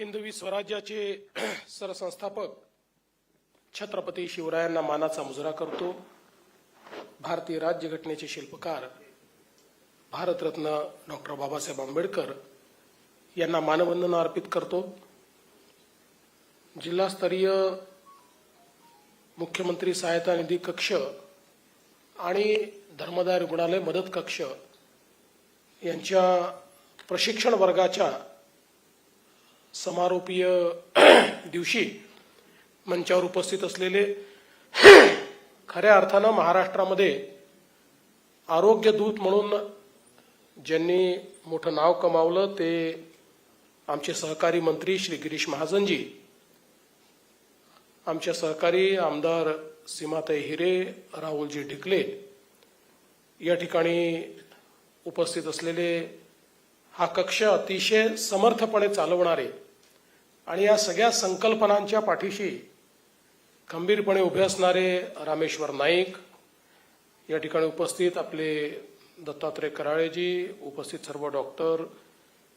हिंदवी स्वराज्याचे सरसंस्थापक छत्रपती शिवरायांना मानाचा मुजरा करतो. भारतीय राज्यघटनेचे शिल्पकार भारतरत्न डॉक्टर बाबासाहेब आंबेडकर यांना मानवंदना अर्पित करतो. जिल्हास्तरीय मुख्यमंत्री सहायता निधी कक्ष आणि धर्मदाय रुग्णालय मदत कक्ष यांच्या प्रशिक्षण वर्गाच्या समारोपीय दिवशी मंचावर उपस्थित असलेले खऱ्या अर्थानं महाराष्ट्रामध्ये आरोग्य दूत म्हणून ज्यांनी मोठं नाव कमावलं ते आमचे सहकारी मंत्री श्री गिरीश महाजनजी आमच्या सहकारी आमदार सीमाताई हिरे राहुलजी ढिकले या ठिकाणी उपस्थित असलेले हा कक्ष अतिशय समर्थपणे चालवणारे आणि या सगळ्या संकल्पनांच्या पाठीशी खंबीरपणे उभे असणारे रामेश्वर नाईक या ठिकाणी उपस्थित आपले दत्तात्रय कराळेजी उपस्थित सर्व डॉक्टर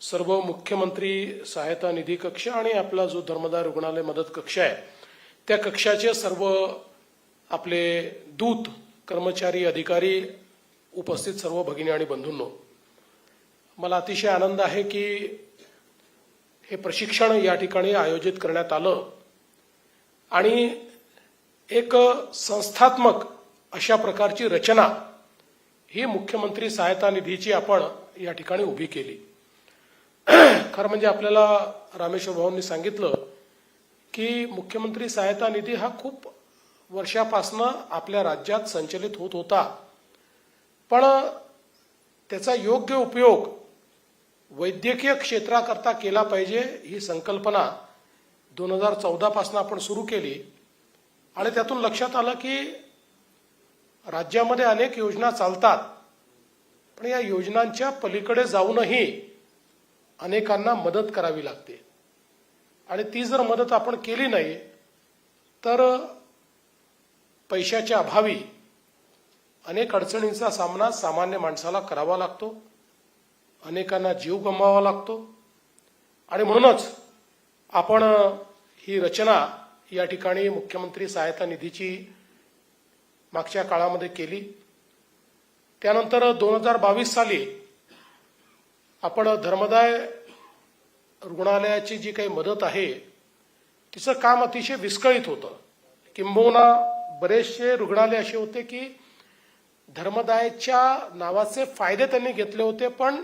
सर्व मुख्यमंत्री सहायता निधी कक्ष आणि आपला जो धर्मदाय रुग्णालय मदत कक्ष आहे त्या कक्षाचे सर्व आपले दूत कर्मचारी अधिकारी उपस्थित सर्व भगिनी आणि बंधूंनो मला अतिशय आनंद आहे की हे प्रशिक्षण या ठिकाणी आयोजित करण्यात आलं. आणि एक संस्थात्मक अशा प्रकारची रचना ही मुख्यमंत्री सहायता निधीची आपण या ठिकाणी उभी केली. खरं म्हणजे आपल्याला रामेश्वर भाऊंनी सांगितलं की मुख्यमंत्री सहायता निधी हा खूप वर्षापासनं आपल्या राज्यात संचलित होत होता. पण त्याचा योग्य उपयोग वैद्यकीय क्षेत्राकरता केला पाहिजे ही संकल्पना दोन हजार चौदापासून आपण सुरू केली. आणि त्यातून लक्षात आलं की राज्यामध्ये अनेक योजना चालतात पण या योजनांच्या पलीकडे जाऊनही अनेकांना मदत करावी लागते. आणि ती जर मदत आपण केली नाही तर पैशाच्या अभावी अनेक अडचणींचा सामना सामान्य माणसाला करावा लागतो. अनेकांना जीव गमवावा लागतो. आणि म्हणूनच आपण ही रचना या ठिकाणी मुख्यमंत्री सहायता निधीची मागच्या काळामध्ये केली. त्यानंतर दोन हजार बावीस साली आपण धर्मदाय रुग्णालयाची जी काही मदत आहे तिचं काम अतिशय विस्कळीत होतं. किंबहुना बरेचसे रुग्णालय असे होते की धर्मदायच्या नावाचे फायदे त्यांनी घेतले होते पण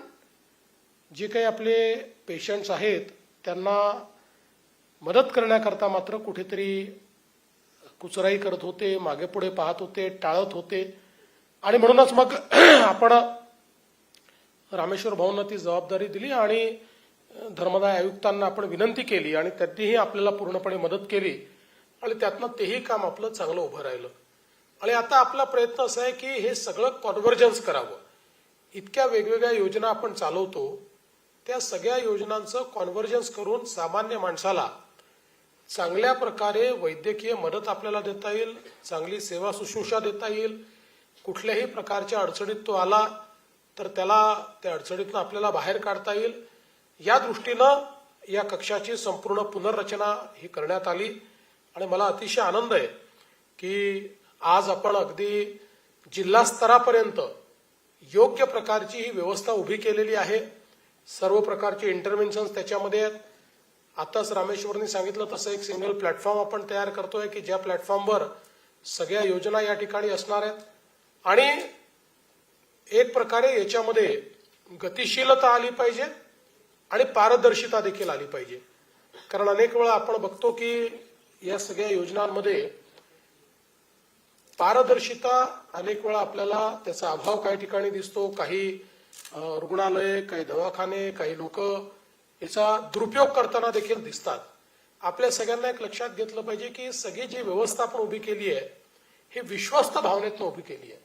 जे काही आपले पेशंट्स आहेत त्यांना मदत करण्याकरता मात्र कुठेतरी कुचराई करत होते मागे पुढे पाहत होते टाळत होते. आणि म्हणूनच मग आपण रामेश्वर भाऊंना ती जबाबदारी दिली आणि धर्मदाय आयुक्तांना आपण विनंती केली आणि त्यांनीही आपल्याला पूर्णपणे मदत केली आणि त्यातनं तेही काम आपलं चांगलं उभं राहिलं. आणि आता आपला प्रयत्न असा आहे की हे सगळं कॉन्व्हर्जन्स करावं. इतक्या वेगवेगळ्या योजना आपण चालवतो त्या सगळ्या योजनांचं कॉन्व्हर्जन्स करून सामान्य माणसाला चांगल्या प्रकारे वैद्यकीय मदत आपल्याला देता येईल चांगली सेवा शुश्रूषा देता येईल. कुठल्याही प्रकारच्या अडचणीत तो आला तर त्याला त्या अडचणीतून आपल्याला बाहेर काढता येईल. या दृष्टीनं या कक्षाची संपूर्ण पुनर्रचना ही करण्यात आली. आणि मला अतिशय आनंद आहे की आज आपण अगदी जिल्हा स्तरापर्यंत योग्य प्रकारची ही व्यवस्था उभी केलेली आहे. सर्व प्रकारचे इंटरव्हेन्शन्स त्याच्यामध्ये आहेत. आताच रामेश्वरनी सांगितलं तसं एक सिंगल प्लॅटफॉर्म आपण तयार करतोय की ज्या प्लॅटफॉर्मवर सगळ्या योजना या ठिकाणी असणार आहेत. आणि एक प्रकारे याच्यामध्ये गतिशीलता आली पाहिजे आणि पारदर्शिता देखील आली पाहिजे. कारण अनेक वेळा आपण बघतो की या सगळ्या योजनांमध्ये पारदर्शिता अनेक वेळा आपल्याला त्याचा अभाव काही ठिकाणी दिसतो काही रुग्णालय काही दवाखाने काही लोक याचा दुरुपयोग करताना देखील दिसतात. आपल्या सगळ्यांना एक लक्षात घेतलं पाहिजे की सगळी जी व्यवस्था आपण उभी केली आहे ही विश्वस्त भावनेतनं उभी केली आहे.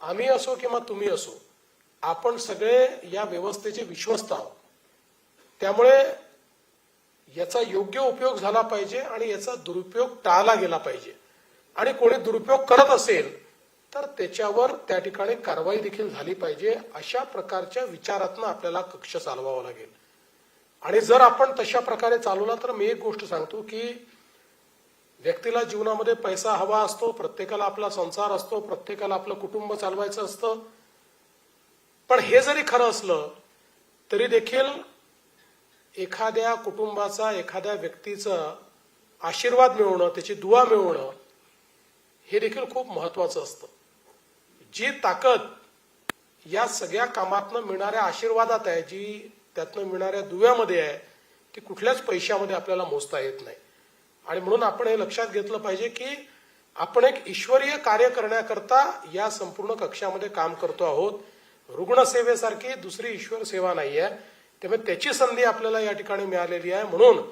आम्ही असो किंवा तुम्ही असो आपण सगळे या व्यवस्थेचे विश्वस्त आहोत. त्यामुळे याचा योग्य उपयोग झाला पाहिजे आणि याचा दुरुपयोग टाळला गेला पाहिजे. आणि कोणी दुरुपयोग करत असेल तर त्याच्यावर त्या ठिकाणी कारवाई देखील झाली पाहिजे अशा प्रकारच्या विचारातनं आपल्याला कक्ष चालवावा लागेल. आणि जर आपण तशा प्रकारे चालवला तर मी एक गोष्ट सांगतो की व्यक्तीला जीवनामध्ये पैसा हवा असतो प्रत्येकाला आपला संसार असतो प्रत्येकाला आपलं कुटुंब चालवायचं असतं. पण हे जरी खरं असलं तरी देखील एखाद्या कुटुंबाचा एखाद्या व्यक्तीचा आशीर्वाद मिळवणं त्याची दुवा मिळवणं हे देखील खूप महत्वाचं असतं. जी ताकद या सगळ्या कामातनं मिळणाऱ्या आशीर्वादात आहे जी त्यातनं मिळणाऱ्या दुव्यामध्ये आहे ती कुठल्याच पैशामध्ये आपल्याला मोजता येत नाही. आणि म्हणून आपण हे लक्षात घेतलं पाहिजे की आपण एक ईश्वरीय कार्य करण्याकरता या संपूर्ण कक्षामध्ये काम करतो आहोत. रुग्णसेवेसारखी दुसरी ईश्वर सेवा नाही आहे. त्यामुळे त्याची संधी आपल्याला या ठिकाणी मिळालेली आहे. म्हणून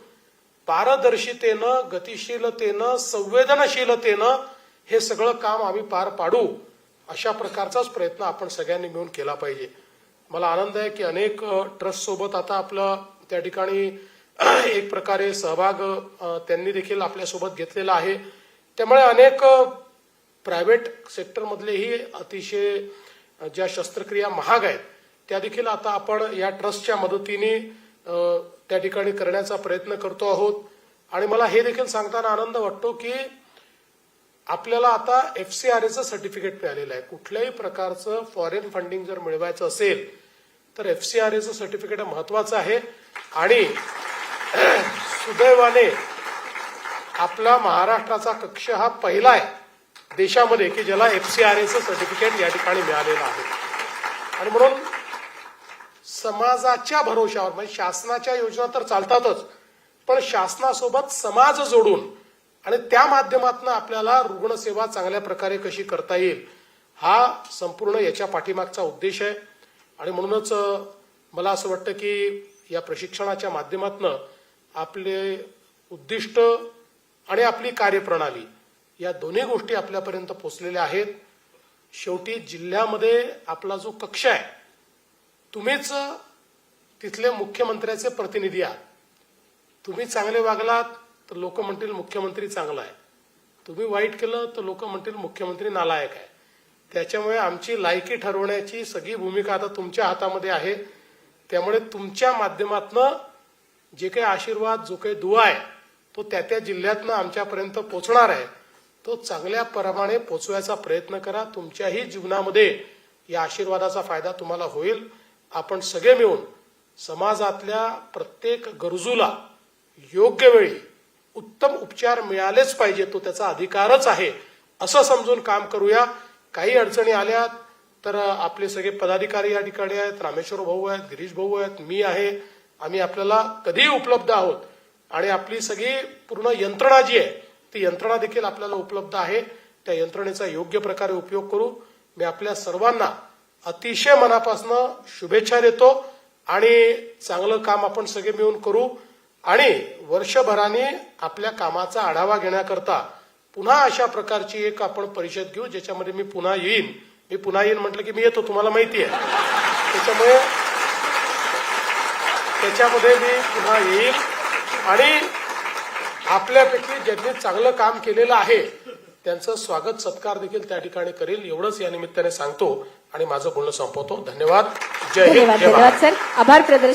पारदर्शितेनं गतिशीलतेनं संवेदनशीलतेनं हे सगळं काम आम्ही पार पाडू. अशा प्रकारचाच प्रयत्न आपण सगळ्यांनी मिळून केला पाहिजे. मला आनंद आहे की अनेक ट्रस्ट सोबत आता आपलं त्या ठिकाणी एक प्रकारे सहभाग त्यांनी देखील आपल्यासोबत घेतलेला आहे. त्यामुळे अनेक प्रायव्हेट सेक्टरमधलेही अतिशय ज्या शस्त्रक्रिया महाग आहेत त्या देखील आता आपण या ट्रस्टच्या मदतीने त्या ठिकाणी करण्याचा प्रयत्न करतो आहोत. आणि मला हे देखील सांगताना आनंद वाटतो की आपल्याला आता एफ सी आर एचं सर्टिफिकेट मिळालेलं आहे. कुठल्याही प्रकारचं फॉरेन फंडिंग जर मिळवायचं असेल तर एफ सी आर एचं सर्टिफिकेट महत्वाचं आहे. आणि सुदैवाने आपला महाराष्ट्राचा कक्ष हा पहिला आहे देशामध्ये की ज्याला एफ सी आर एचं सर्टिफिकेट या ठिकाणी मिळालेलं आहे. आणि म्हणून समाजाच्या भरोशावर म्हणजे शासनाच्या योजना तर चालतातच पण शासनासोबत समाज जोडून आणि त्या माध्यमातून आपल्याला रुग्णसेवा चांगल्या प्रकारे कशी करता येईल हा संपूर्ण याच्या पाठीमागचा उद्देश आहे. आणि म्हणूनच मला असं वाटतं की या प्रशिक्षणाच्या माध्यमातून आपले उद्दिष्ट आणि आपली कार्यप्रणाली या दोन्ही गोष्टी आपल्यापर्यंत पोचलेल्या आहेत. शेवटी जिल्ह्यामध्ये आपला जो कक्ष आहे तुम्हीच तिथले मुख्यमंत्र्याचे प्रतिनिधी आहात. तुम्ही चांगले वागलात तर लोक म्हणतील मुख्यमंत्री चांगला आहे. तुम्ही वाईट केलं तर लोक म्हणतील मुख्यमंत्री नालायक आहे. त्याच्यामुळे आमची लायकी ठरवण्याची सगळी भूमिका आता तुमच्या हातामध्ये आहे. त्यामुळे तुमच्या माध्यमातनं जे काही आशीर्वाद जो काही दुवा आहे तो त्या त्या जिल्ह्यातनं आमच्यापर्यंत पोचणार आहे. तो चांगल्या प्रमाणे पोचवायचा प्रयत्न करा. तुमच्याही जीवनामध्ये या आशीर्वादाचा फायदा तुम्हाला होईल. आपण सगळे मिळून समाजातल्या प्रत्येक गरजूला योग्य वेळी उत्तम उपचार मिळालेच पाहिजे तो त्याचा अधिकारच आहे. असं समजून काम करूया. काही अडचणी आल्या तर आपले सगळे पदाधिकारी या ठिकाणी आहेत. रामेश्वर भाऊ आहेत गिरीश भाऊ आहेत मी आहे. आम्ही आपल्याला कधीही उपलब्ध आहोत. आणि आपली सगळी पूर्ण यंत्रणा जी आहे ती यंत्रणा देखील आपल्याला उपलब्ध आहे. त्या यंत्रणेचा योग्य प्रकारे उपयोग करू. मी आपल्या सर्वांना अतिशय मनापासून शुभेच्छा देतो. आणि चांगलं काम आपण सगळे मिळून करू. आणि वर्षभराने आपल्या कामाचा आढावा घेण्याकरता पुन्हा अशा प्रकारची एक आपण परिषद घेऊ ज्याच्यामध्ये मी पुन्हा येईन. मी पुन्हा येईन म्हटलं की मी येतो तुम्हाला माहिती आहे. त्याच्यामुळे त्याच्यामध्ये मी पुन्हा येईल आणि आपल्यापैकी ज्यांनी चांगलं काम केलेलं आहे त्यांचं स्वागत सत्कार देखील त्या ठिकाणी करेल. एवढंच या निमित्ताने सांगतो आणि माझं बोलणं संपवतो. धन्यवाद. जय हिंद. धन्यवाद सर. आभार प्रदर्शन